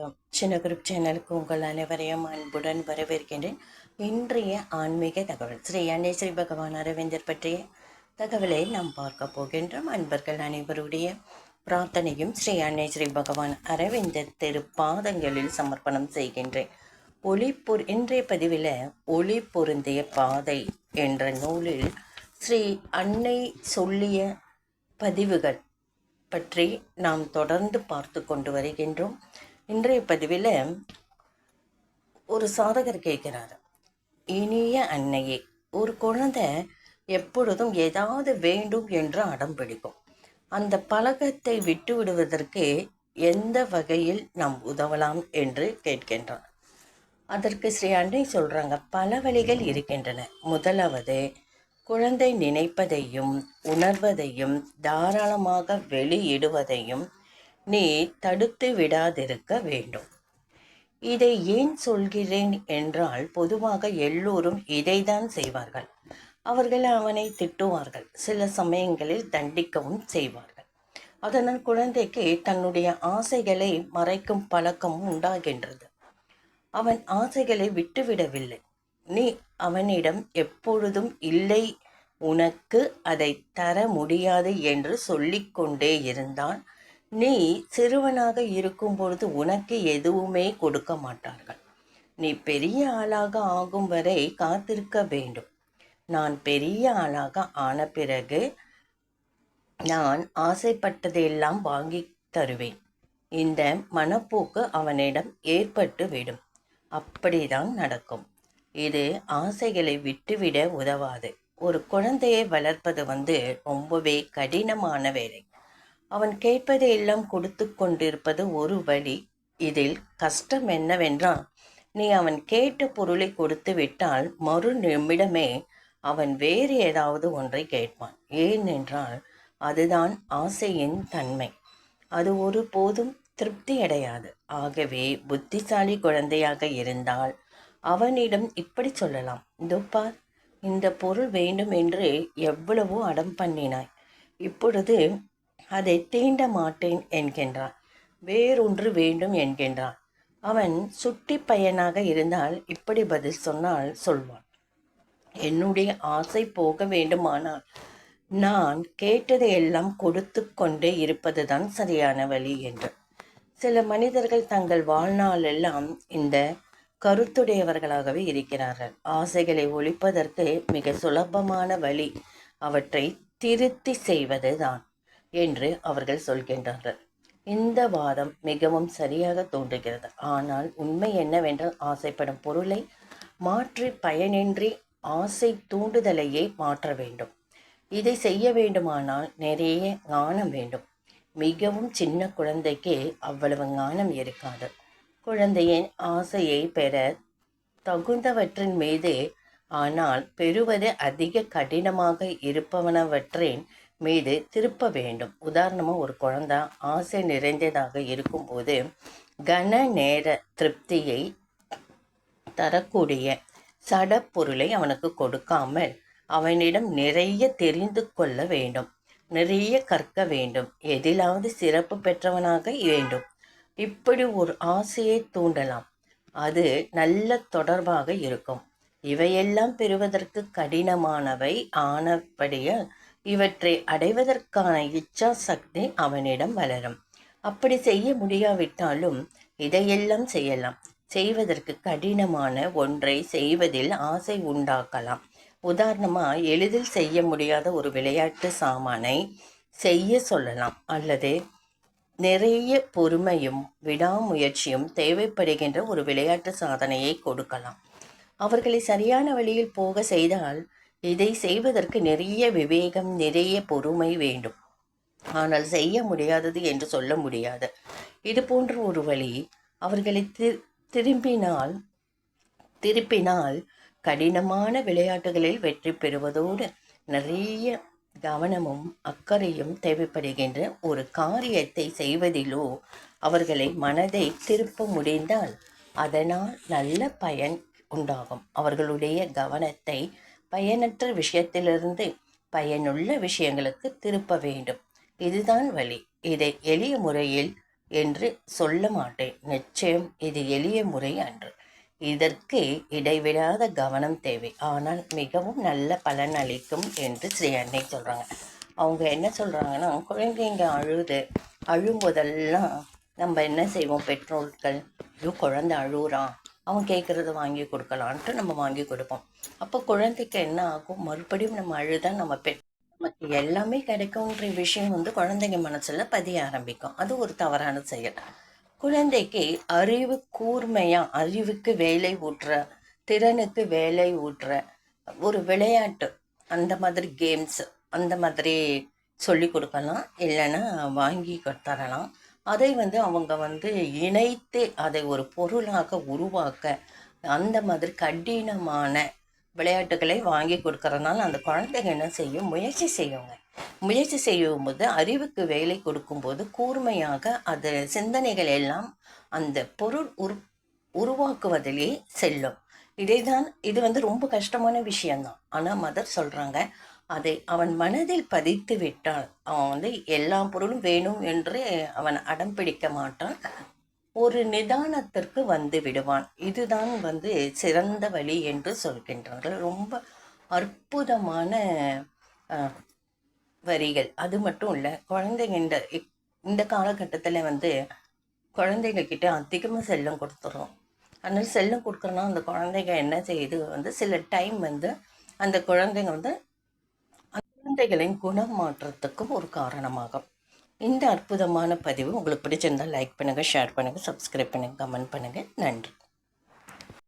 வணக்கம். சின்ன குரூப் சேனலுக்கு உங்கள் அனைவரையும் அன்புடன் வரவேற்கின்றேன். இன்றைய ஆன்மீக தகவல். ஸ்ரீ அன்னை ஸ்ரீ பகவான் அரவிந்தர் பற்றிய தகவலை நாம் பார்க்க போகின்றோம். அன்பர்கள் அனைவருடைய பிரார்த்தனையும் ஸ்ரீ அன்னை ஸ்ரீ பகவான் அரவிந்தர் திருப்பாதங்களில் சமர்ப்பணம் செய்கின்றேன். ஒளி பொரு இன்றைய பதிவில் ஒளி பொருந்திய பாதை என்ற நூலில் ஸ்ரீ அன்னை சொல்லிய பதிவுகள் பற்றி நாம் தொடர்ந்து பார்த்து கொண்டு வருகின்றோம். இன்றைய பதிவில் ஒரு சாதகர் கேட்கிறார். இனிய அன்னையே ஒரு குழந்தை எப்பொழுதும் ஏதாவது வேண்டும் என்று அடம் பிடிக்கும். அந்த பழக்கத்தை விட்டு விடுவதற்கு எந்த வகையில் நாம் உதவலாம் என்று கேட்கின்றார் அதற்கு ஸ்ரீ அன்னை சொல்கிறாங்க பல வழிகள் இருக்கின்றன. முதலாவது குழந்தை நினைப்பதையும் உணர்வதையும் தாராளமாக வெளியிடுவதையும் நீ தடுத்து விடாதிருக்க வேண்டும். இதை ஏன் சொல்கிறேன் என்றால் பொதுவாக எல்லோரும் இதைதான் செய்வார்கள். அவர்கள் அவனை திட்டுவார்கள். சில சமயங்களில் தண்டிக்கவும் செய்வார்கள். அதனால் குழந்தைக்கு தன்னுடைய ஆசைகளை மறைக்கும் பழக்கம் உண்டாகின்றது. அவன் ஆசைகளை விட்டுவிடவில்லை. நீ அவனிடம் எப்பொழுதும் இல்லை உனக்கு அதை தர முடியாது என்று சொல்லிக்கொண்டே இருந்தான் நீ சிறுவனாக இருக்கும் பொழுது உனக்கு எதுவுமே கொடுக்க மாட்டார்கள். நீ பெரிய ஆளாக ஆகும் வரை காத்திருக்க வேண்டும். நான் பெரிய ஆளாக ஆன பிறகு நான் ஆசைப்பட்டதையெல்லாம் வாங்கி தருவேன். இந்த மனப்போக்கு அவனிடம் ஏற்பட்டு விடும். அப்படிதான் நடக்கும். இது ஆசைகளை விட்டுவிட உதவாது. ஒரு குழந்தையை வளர்ப்பது வந்து ரொம்பவே கடினமான வேலை. அவன் கேட்பதை எல்லாம் கொடுத்து கொண்டிருப்பது ஒரு வழி. இதில் கஷ்டம் என்னவென்றால் நீ அவன் கேட்ட பொருளை கொடுத்து விட்டால் மறு நிமிடமே அவன் வேறு ஏதாவது ஒன்றை கேட்பான். ஏனென்றால் அதுதான் ஆசையின் தன்மை. அது ஒரு போதும் திருப்தி அடையாது ஆகவே புத்திசாலி குழந்தையாக இருந்தால் அவனிடம் இப்படி சொல்லலாம். இதோ பார் இந்த பொருள் வேண்டும் என்று எவ்வளவோ அடம் பண்ணினாய். இப்பொழுது அதை தீண்ட மாட்டேன் என்கின்றான். வேறொன்று வேண்டும் என்கின்றான். அவன் சுட்டி பையனாக இருந்தால் இப்படி பதில் சொன்னால் சொல்வான். என்னுடைய ஆசை போக வேண்டுமானால் நான் கேட்டதை எல்லாம் கொடுத்து கொண்டே இருப்பதுதான் சரியான வழி என்று. சில மனிதர்கள் தங்கள் வாழ்நாளெல்லாம் இந்த கருத்துடையவர்களாகவே இருக்கிறார்கள். ஆசைகளை ஒழிப்பதற்கு மிக சுலபமான வழி அவற்றை திருத்தி செய்வதுதான். என்று அவர்கள் சொல்கின்றார்கள். இந்த வாதம் மிகவும் சரியாக தோன்றுகிறது. ஆனால் உண்மை என்னவென்றால் ஆசைப்படும் பொருளை மாற்றி பயனின்றி ஆசை தூண்டுதலையே மாற்ற வேண்டும். இதை செய்ய வேண்டுமானால் நிறைய ஞானம் வேண்டும். மிகவும் சின்ன குழந்தைக்கே அவ்வளவு ஞானம் இருக்காது. குழந்தையின் ஆசையை பெற தகுந்தவற்றின் மீது ஆனால் பெறுவது அதிக கடினமாக இருப்பவனவற்றின் மீது திருப்ப வேண்டும். உதாரணமாக ஒரு குழந்தை ஆசை நிறைந்ததாக இருக்கும்போது கன நேர திருப்தியை தரக்கூடிய சடப்பொருளை அவனுக்கு கொடுக்காமல் அவனிடம் நிறைய தெரிந்து கொள்ள வேண்டும். நிறைய கற்க வேண்டும். எதிலாவது சிறப்பு பெற்றவனாக வேண்டும். இப்படி ஒரு ஆசையை தூண்டலாம். அது நல்ல தொடர்பாக இருக்கும். இவையெல்லாம் பெறுவதற்கு கடினமானவை. ஆனபடியால் இவற்றை அடைவதற்கான இச்சா சக்தி அவனிடம் வளரும். அப்படி செய்ய முடியாவிட்டாலும் இதையெல்லாம் செய்யலாம். செய்வதற்கு கடினமான ஒன்றை செய்வதில் ஆசை உண்டாக்கலாம். உதாரணமாக எளிதில் செய்ய முடியாத ஒரு விளையாட்டு சாமானை செய்ய சொல்லலாம். அல்லது நிறைய பொறுமையும் விடாமுயற்சியும் தேவைப்படுகின்ற ஒரு விளையாட்டு சாதனையை கொடுக்கலாம். அவர்களை சரியான வழியில் போக செய்தால் இதை செய்வதற்கு நிறைய விவேகம் நிறைய பொறுமை வேண்டும். ஆனால் செய்ய முடியாதது என்று சொல்ல முடியாது. இது போன்ற ஒரு வழி அவர்களை திரும்பினால் திருப்பினால் கடினமான விளையாட்டுகளில் வெற்றி பெறுவதோடு நிறைய கவனமும் அக்கறையும் தேவைப்படுகின்ற ஒரு காரியத்தை செய்வதிலோ அவர்களை மனதை திருப்ப முடிந்தால் அதனால் நல்ல பயன் உண்டாகும். அவர்களுடைய கவனத்தை பயனற்ற விஷயத்திலிருந்து பயனுள்ள விஷயங்களுக்கு திருப்ப வேண்டும். இதுதான் வழி. இதை எளிய முறையில் என்று சொல்ல மாட்டேன். நிச்சயம் இது எளிய முறை அன்று. இதற்கு இடைவிடாத கவனம் தேவை. ஆனால் மிகவும் நல்ல பலன் அளிக்கும் என்று ஸ்ரீ அன்னை சொல்கிறாங்க அவங்க என்ன சொல்கிறாங்கன்னா குழந்தைங்க அழுது அழும்போதெல்லாம் நம்ம என்ன செய்வோம்? பெற்றோர்கள் ஐயோ குழந்தை அழுகுறான் அவன் கேட்குறத வாங்கி கொடுக்கலான்ட்டு நம்ம வாங்கி கொடுப்போம். அப்போ குழந்தைக்கு என்ன ஆகும்? மறுபடியும் நம்ம அழுதான் நம்ம பெ நமக்கு எல்லாமே கிடைக்கும்ன்ற விஷயம் வந்து குழந்தைங்க மனசில் பதிய ஆரம்பிக்கும். அது ஒரு தவறான செயல். குழந்தைக்கு அறிவு கூர்மையாக அறிவுக்கு வேலை ஊட்டுற திறனுக்கு வேலை ஊட்டுற ஒரு விளையாட்டு அந்த மாதிரி கேம்ஸ் அந்த மாதிரி சொல்லி கொடுக்கலாம். இல்லைன்னா வாங்கி தரலாம். அதை வந்து அவங்க வந்து இணைத்து அதை ஒரு பொருளாக உருவாக்க அந்த மாதிரி கடினமான விளையாட்டுகளை வாங்கி கொடுக்கறதுனால அந்த குழந்தைங்க என்ன செய்யும்? முயற்சி செய்யுங்க. முயற்சி செய்யும்போது அறிவுக்கு வேலை கொடுக்கும்போது கூர்மையாக அது சிந்தனைகள் எல்லாம் அந்த பொருள் உரு உருவாக்குவதிலே செல்லும். இதே தான் இது வந்து ரொம்ப கஷ்டமான விஷயந்தான் ஆனால் மதர் சொல்கிறாங்க அதை அவன் மனதில் பதித்து விட்டான். அவன் வந்து எல்லா பொருளும் வேணும் என்று அவன் அடம் பிடிக்க மாட்டான். ஒரு நிதானத்திற்கு வந்து விடுவான். இதுதான் வந்து சிறந்த வழி என்று சொல்கின்றார்கள். ரொம்ப அற்புதமான வரிகள். அது மட்டும் இல்லை குழந்தைங்க இந்த இந்த காலகட்டத்தில் வந்து குழந்தைங்க கிட்ட அதிகமாக செல்லம் கொடுத்துரும் அதனால் செல்லம் கொடுக்குறோன்னா அந்த குழந்தைங்க என்ன செய்யுது? வந்து சில டைம் வந்து அந்த குழந்தைங்க வந்து குழந்தைகளின் குணம் மாற்றத்துக்கும் ஒரு காரணமாகும். இந்த அற்புதமான பதிவு உங்களுக்கு பிடிச்சிருந்தால் லைக் பண்ணுங்கள் ஷேர் பண்ணுங்கள் சப்ஸ்கிரைப் பண்ணுங்கள் கமெண்ட் பண்ணுங்கள் நன்றி.